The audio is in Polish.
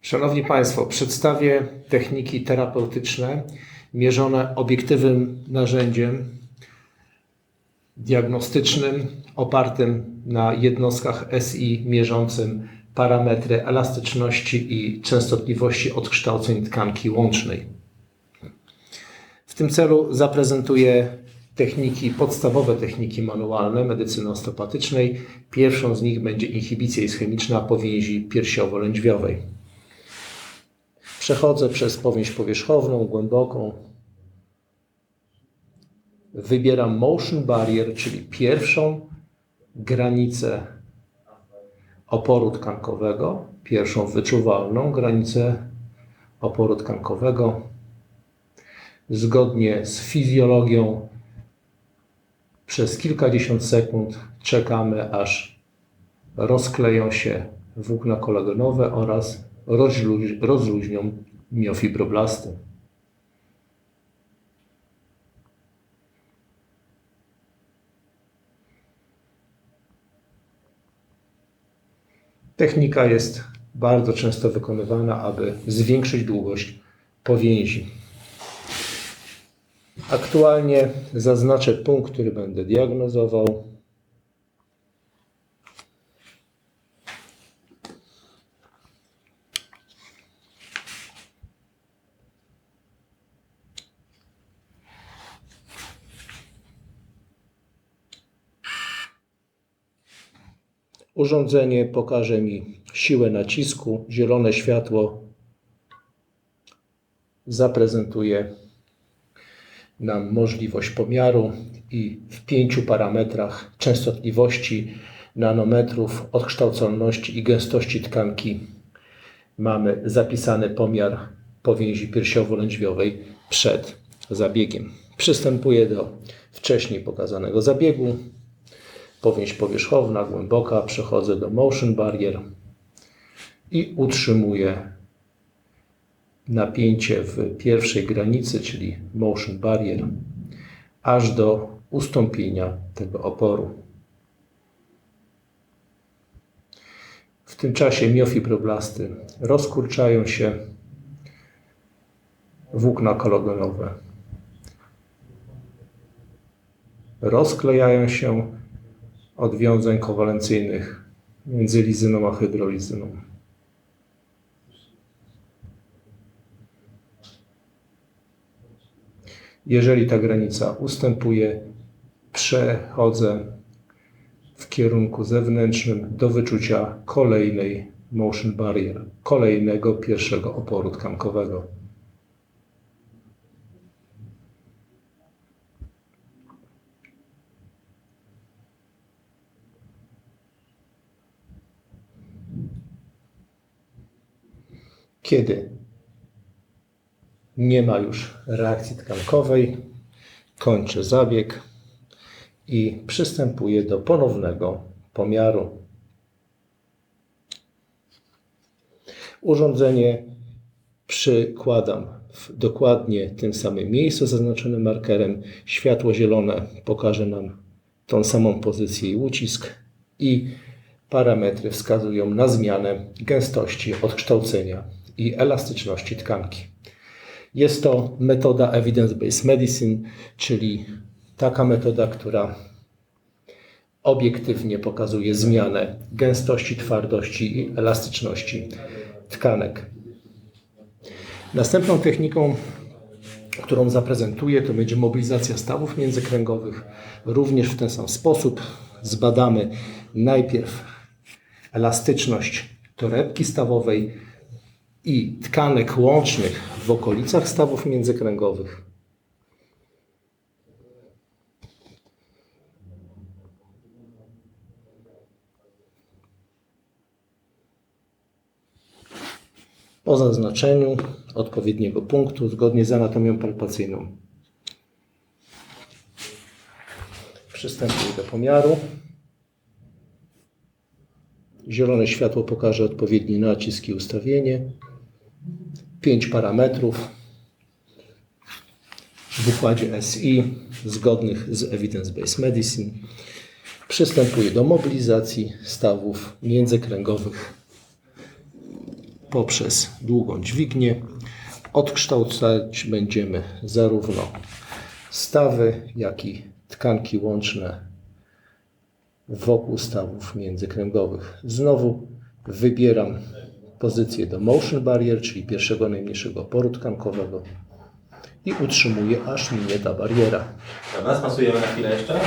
Szanowni Państwo, przedstawię techniki terapeutyczne mierzone obiektywnym narzędziem diagnostycznym opartym na jednostkach SI mierzącym parametry elastyczności i częstotliwości odkształceń tkanki łącznej. W tym celu zaprezentuję techniki, podstawowe techniki manualne medycyny osteopatycznej. Pierwszą z nich będzie inhibicja ischemiczna powięzi piersiowo-lędźwiowej. Przechodzę przez powięź powierzchowną, głęboką. Wybieram motion barrier, czyli pierwszą granicę oporu tkankowego, pierwszą wyczuwalną granicę oporu tkankowego. Zgodnie z fizjologią przez kilkadziesiąt sekund czekamy, aż rozkleją się włókna kolagenowe oraz rozluź- rozluźnią miofibroblasty. Technika jest bardzo często wykonywana, aby zwiększyć długość powięzi. Aktualnie zaznaczę punkt, który będę diagnozował. Urządzenie pokaże mi siłę nacisku. Zielone światło zaprezentuje nam możliwość pomiaru i w pięciu parametrach częstotliwości nanometrów, odkształcalności i gęstości tkanki mamy zapisany pomiar powięzi piersiowo-lędźwiowej przed zabiegiem. Przystępuję do wcześniej pokazanego zabiegu. Powięź powierzchowna, głęboka. Przechodzę do motion barrier i utrzymuję napięcie w pierwszej granicy, czyli motion barrier, aż do ustąpienia tego oporu. W tym czasie miofibroblasty rozkurczają się, włókna kolagenowe rozklejają się od wiązań kowalencyjnych między lizyną a hydrolizyną. Jeżeli ta granica ustępuje, przechodzę w kierunku zewnętrznym do wyczucia kolejnej motion barrier, kolejnego pierwszego oporu tkankowego. Kiedy nie ma już reakcji tkankowej, kończę zabieg i przystępuję do ponownego pomiaru. Urządzenie przykładam w dokładnie tym samym miejscu zaznaczonym markerem. Światło zielone pokaże nam tą samą pozycję i ucisk i parametry wskazują na zmianę gęstości odkształcenia i elastyczności tkanki. Jest to metoda evidence-based medicine, czyli taka metoda, która obiektywnie pokazuje zmianę gęstości, twardości i elastyczności tkanek. Następną techniką, którą zaprezentuję, to będzie mobilizacja stawów międzykręgowych. Również w ten sam sposób zbadamy najpierw elastyczność torebki stawowej i tkanek łącznych w okolicach stawów międzykręgowych. Po zaznaczeniu odpowiedniego punktu zgodnie z anatomią palpacyjną. Przystępuję do pomiaru. Zielone światło pokaże odpowiedni nacisk i ustawienie. 5 parametrów w układzie SI zgodnych z Evidence-Based Medicine. Przystępuję do mobilizacji stawów międzykręgowych poprzez długą dźwignię. Odkształcać będziemy zarówno stawy, jak i tkanki łączne wokół stawów międzykręgowych. Znowu wybieram pozycję do motion barrier, czyli pierwszego najmniejszego oporu tkankowego i utrzymuję, aż minie ta bariera. Dobra, spasujemy na chwilę jeszcze.